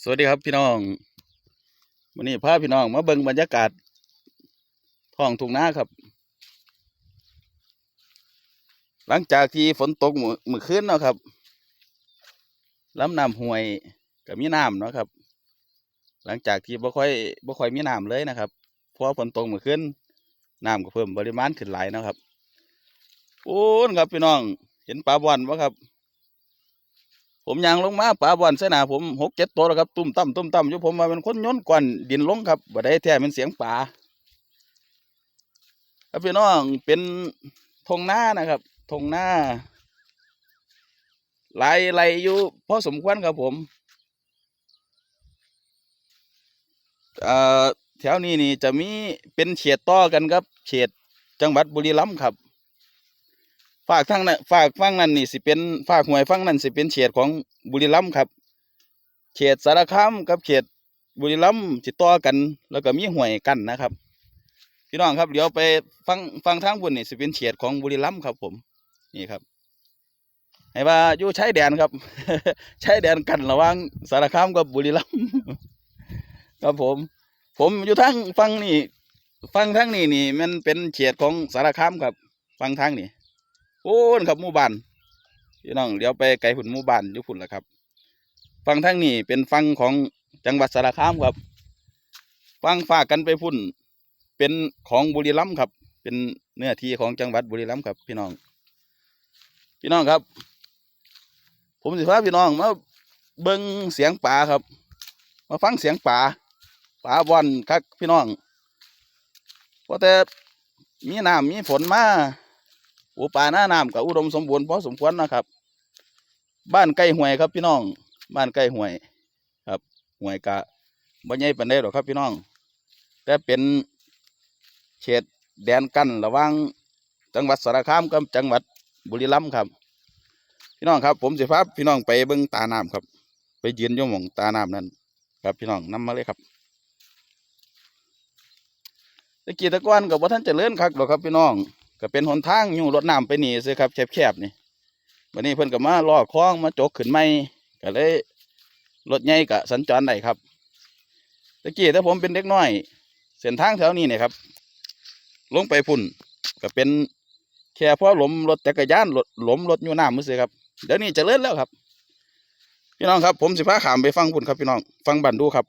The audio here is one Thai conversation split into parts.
สวัสดีครับพี่น้องวันนี้พาพี่น้องมาเบิ่งบรรยากาศท้องทุ่งนาครับ หลังจากที่ฝนตกเมื่อคืนเนาะครับลำน้ำห้วยกับมีน้ำเนาะครับ หลังจากที่บ่ค่อยบ่ค่อยมีน้ำเลยนะครับเพราะฝนตกเมื่อคืนน้ำก็เพิ่มปริมาณขึ้นหลายเนาะครับโอ้นครับพี่น้อง เห็นปลาบอนบ่ครับ ผมยางลงมาปลาบอนเสนาผมหกเจ็ดตัวแล้วครับตุ้มตั้มตุ้มตั้มอยู่ผมมาเป็นคนย้นก่อนดินลงครับบ่ได้แท้เป็นเสียงป่าครับพี่น้องเป็นทงหน้านะครับทงหน้าไหลไหลอยู่พอสมควรครับผมเอ่อแถวนี้นี่จะมีเป็นเฉดต่อกันครับเฉดจังหวัดบุรีรัมย์ครับ ฝากทางนั้นฝากฟังนั้นนี่สิเป็นฝากหวยฟังนั้นสิเป็นเขตของบุรีรัมย์ครับเขตสารคามกับเขตบุรีรัมย์ติดต่อกัน แล้วก็มีหวยกันนะครับ พี่น้องครับเดี๋ยวไปฟังฟังทางบนนี่สิเป็นเขตของบุรีรัมย์ครับผม นี่ครับให้ว่าอยู่ใชายแดนครับ ใชายแดนกันระหว่างสารคามกับบุรีรัมย์ครับผม ผมอยู่ทางฟังนี่ฟังทางนี่นี่ มันเป็นเขตของสารคามครับ ฟังทางนี่ โอ้นครับหมู่บ้านพี่น้องเดี๋ยวไปไกลฝุ่นหมู่บ้านยู่ฝุ่นละครับ ฟังทางนี้เป็นฟังของจังหวัดสารคามครับ ฟังฝากกันไปพุ่น เป็นของบุรีรัมย์ครับ เป็นเนื้อที่ของจังหวัดบุรีรัมย์ครับ พี่น้อง พี่น้องครับ ผมสิพาพี่น้องมาเบิ่งเสียงป่าครับ มาฟังเสียงป่าป่าบอนครับพี่น้องเพราะแต่มีน้ำมีฝนมา ปูปลาหน้าน้ำกับอุดมสมบูรณ์พอสมควรนะครับ บ้านใกล้ห้วยครับพี่น้อง บ้านใกล้ห้วย ครับห้วยกะบ่ใหญ่ปานใดหรอกครับพี่น้อง แต่เป็นเขตแดนกันระหว่างจังหวัดสารคามกับจังหวัดบุรีรัมย์ครับ พี่น้องครับผมสิพาพี่น้องไปเบิ่งตาน้ำครับ ไปยืนย่มองตาน้ำนั่นครับพี่น้องนำมาเลยครับตะกี้ตะก้อนกับว่าท่านจะเจริญคักหรอกครับพี่น้อง ก็เป็นหนทางอยู่รถน้ำไปนี่สิครับแคบๆนี่วันนี้เพิ่นก็มาลอคลองมาจกขึ้นไม่ก็เลยรถใหญ่ก็สัญจรได้ครับตะกี้ถ้าผมเป็นเด็กน้อย เส้นทางแถวนี้เนี่ยครับ ลงไปพุ่นก็เป็นแค่พอหลมรถจักรยานรถหลมรถอยู่น้ำมือสิครับเดี๋ยวนี้จะเจริญแล้วครับ พี่น้องครับผมสิพาขามไปฟังพุ่นครับพี่น้องฟังบันดูครับ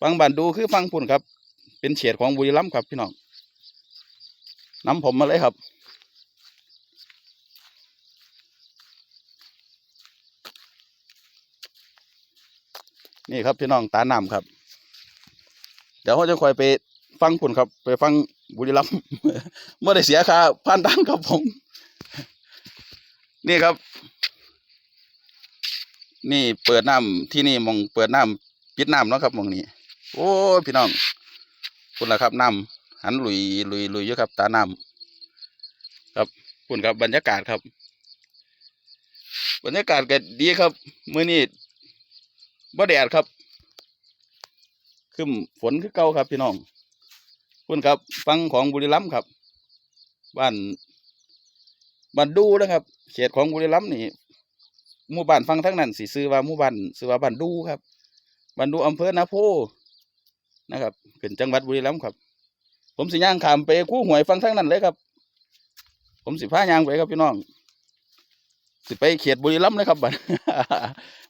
ฟังบันดูคือฟังพุ่นครับ เป็นเฉดของบุรีรัมย์ครับพี่น้อง น้ำผมมาเลยครับ นี่ครับพี่น้องตาหนำครับ เดี๋ยวเขาจะคอยไปฟังคุณครับ ไปฟังบุรีรัมย์เมื่อได้เสียค่าผ่านทางครับผม นี่ครับ นี่เปิดน้ำที่นี่มองเปิดน้ำปิดน้ำเนาะครับมองนี้ โอ้พี่น้องคุณล่ะครับน้ำ หันลุยลุยลุยอยู่ครับ ตาน้ำครับคุณครับบรรยากาศครับ บรรยากาศก็ดีครับมื้อนี้บ่แดดครับขึ้นฝนคือเก่าครับพี่น้องคุณครับ ฟังของบุรีรัมย์ครับ บ้านบ้านดูนะครับ เขตของบุรีรัมย์นี่หมู่บ้านฟังทั้งนั้นสิซื้อว่าหมู่บ้านซื้อว่าบ้านดูครับบ้านดูอำเภอนาโพนะครับเป็นจังหวัดบุรีรัมย์ครับ ผมสิย่างขามไปคู่หวยฟังทั้งนั้นเลยครับ ผมสิพายางไปครับพี่น้อง สิไปเขตบุรีรัมย์เลยครับบัด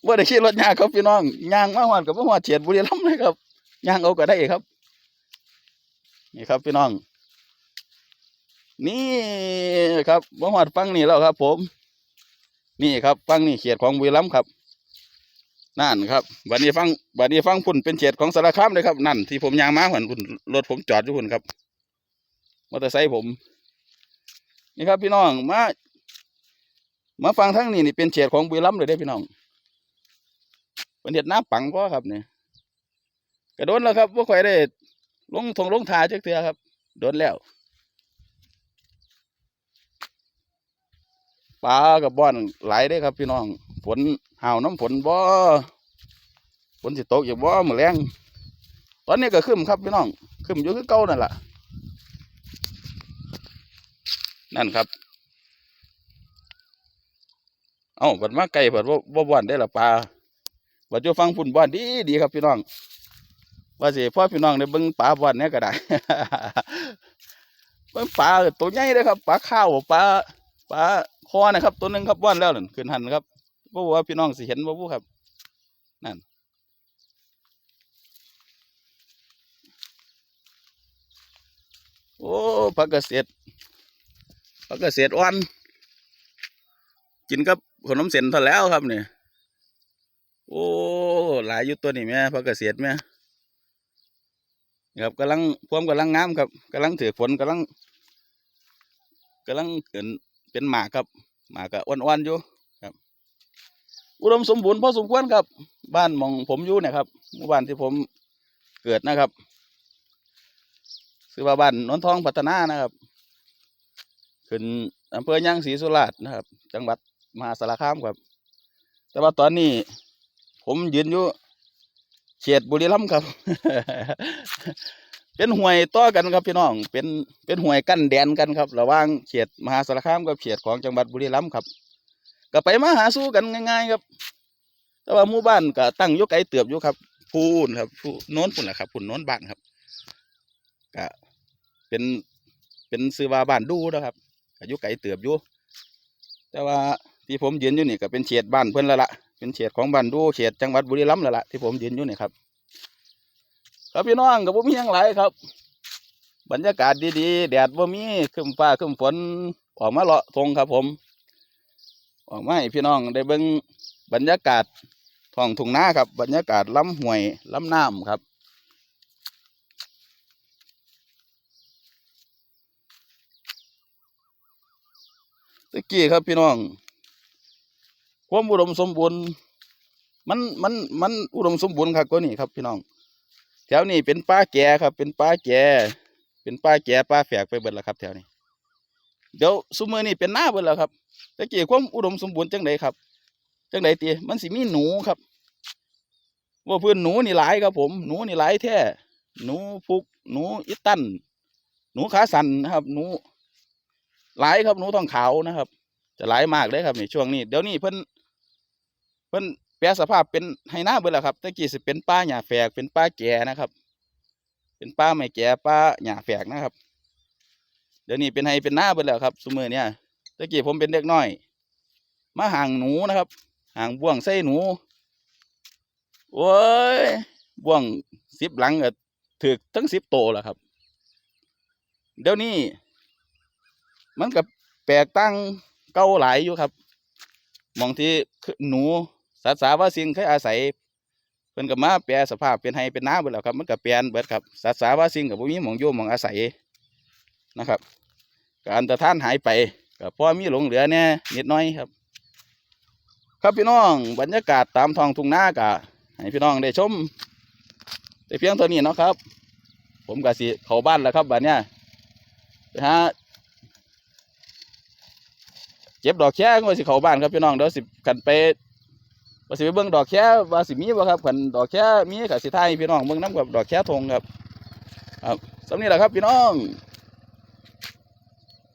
ว่าได้ขี่รถยางครับพี่น้องยางมาหวานกับมาหวานเขตบุรีรัมย์เลยครับยางเอาก็ได้ครับ นี่ครับพี่น้อง นี่ครับมาหวานฟังนี่แล้วครับ ผม นี่ครับฟังนี่เขตของบุรีรัมย์ครับ นั่นครับบัดนี้ฟังบัดนี้ฟังพุ่นเป็นเขตของสารคามเลยครับ นั่นที่ผมยางมาหมือนพุ่นรถผมจอดอยู่พุ่นครับมอเตอร์ไซค์ผม นี่ครับพี่น้องมามาฟังทั้งนี้นี่เป็นเฉดของบุรีรัมย์เลยได้พี่น้องเป็นเห็ดน้ำปังก็ครับเนี่ยกระโดนแล้วครับว่าใค่อยได้ลงทงลงทาจักเทือครับ โดนแล้วปลากับบอนไหลได้ครับ พี่น้องฝนห่าวน้ำฝนบ่ ฝนสิตกอยู่บ่มือแรงตอนนี้ก็ขึ้นครับพี่น้องขึ้นอยู่คือเก่านั่นแหละนั่นครับ เอ้าบัดมาไก่บัดว่าบ่บ่อนได้ละปลาว่าจะฟังฝุ่นบ่อนดีดีครับพี่น้องว่าสิพ่อพี่น้องได้เบิ่งปลาบ่อนเนี้ยก็ได้เบิ่งปลาตัวใหญ่เลยครับปลาข้าวปลาปลาคอนะครับ ตัวหนึงครับบ่อนแล้วนั่นขึ้นหันครับบ่รู้ว่าพี่น้องสิเห็นบ่รู้ครับ นั่น โอ้ผักเกษตรผักเกษตรอ่อนกินกับขนมเส้นเท่าแล้วครับเนี่ยโอ้หลายอยู่ตัวนี่แม่พักเกษตรแม่ครับกำลังพวมกำลังงามครับกำลังถือฝนกำลังกำลังเกินเป็นหมากครับ หมากก็อ้วนๆอยู่ครับ อุดมสมบูรณ์พอสมควรครับ บ้านมองผมอยู่เนะครับหมู่บ้านที่ผมเกิดนะครับ ชื่อว่าบ้านนนทองพัฒนานะครับ ขึ้นอำเภอย่างศรีสุราษฎร์นะครับ จังหวัดมหาสารคามครับ แต่ว่าตอนนี้ ผมยืนอยู่เขตบุรีรัมย์ครับ เป็นห่วยต่อกันครับพี่น้อง เป็นเป็นห่วยกั้นแดนกันครับระหว่างเขตมหาสารคามกับเขตของจังหวัดบุรีรัมย์ครับ ก็ไปมาหาสู้กันง่าย ๆ ครับ แต่ว่าหมู่บ้านก็ตั้งยกไกลเติบอยู่ครับพูนครับพูโน้นพุ่นแหละครับพุ่นโน้นบ้านครับก็ เป็นเป็นซื้อว่าบ้านดูนะครับก็อยู่ไกลเติบอยู่แต่ว่าที่ผมยืนอยู่นี่ก็เป็นเขตบ้านเพิ่อนล้วล่ะเป็นเขตของบ้านดูเขตจังหวัดบุรีรัมย์ล้วล่ะที่ผมยืนอยู่นี่ครับ ครับพี่น้องกับผมมีหยังหลายครับ บรรยากาศดีๆ แดดบ่มีครึ้มฟ้าครึ้มฝนออกมาเลาะทงครับผม ออกมาพี่น้องได้เบิ่งบรรยากาศท้องทุ่งนาครับ บรรยากาศล้ำห้วยล้ำน้ำครับ ตะกี้ครับพี่น้อง ความอุดมสมบูรณ์ มันมันมันอุดมสมบูรณ์ครับก็นี่ครับพี่น้อง แถวนี้เป็นป่าแก่ครับ เป็นป่าแก่เป็นป่าแก่ป่าแฝกไปเบิดแล้วครับ แถวนี้ เดี๋ยวซุมือนี่เป็นหน้าเบิดแล้วครับตะกี้ความอุดมสมบูรณ์จังไดครับจังไดตีมันสิมีหนูครับ ว่าเพื่อนหนูนี่หลายครับ ผมหนูนี่หลายแท้หนูพุกหนูอิตันหนูขาสันนะครับ หนู หลายครับหนูทองขาวนะครับ จะหลายมากเลยครับในช่วงนี้เดี๋ยวนี้เพิ่นเพิ่นแปลสภาพเป็นไฮนาเบิดแล้วครับตะกี้สิเป็นป้าหญ้าแฝกเป็นป้าแก่นะครับ เป็นป้าไม่แก่ป้าหญ้าแฝกนะครับ เดี๋ยวนี้เป็นไฮเป็นหน้าเบิดแล้วครับสมือเนี่ยตะกี้ผมเป็นเด็กน้อย มาห่างหนูนะครับห่างบ่วงใส่หนูโอ้ยบ่วงสิบหลังก็ถึกทั้งสิบโตแล้วครับ เดี๋ยวนี้ มันกับแปลกตั้งเก่าหลายอยู่ครับมองที่หนูสัตว์สาวาสิงเคยอาศัยเพิ่นกับมาแปลสภาพเป็นให้เป็นน้าเบิดแล้วครับ มันก็เปลี่ยนเบิดครับสัตว์สาวาสิงกับพวกนี้มองอยู่มองอาศัยนะครับ การตะท่านหายไปก็พอมีหลงเหลือเนี่ยนิดน้อยครับ ครับพี่น้องบรรยากาศตามท้องทุ่งนากะให้พี่น้องได้ชมแต่เพียงเท่านี้เนาะครับ ผมก็สิเขาบ้านแล้วครับบัดเนี้ยไปหา เก็บดอกแค่ก็สิเข้าบ้านครับพี่น้องเดี๋ยวสิกันไปว่าสิไปเบิ่งดอกแค่ว่าสิมีบ่ครับขันดอกแค่มีก็สิทายพี่น้องเบิ่งน้ำกับดอกแค่ทงครับครับสำนี้แหละครับพี่น้อง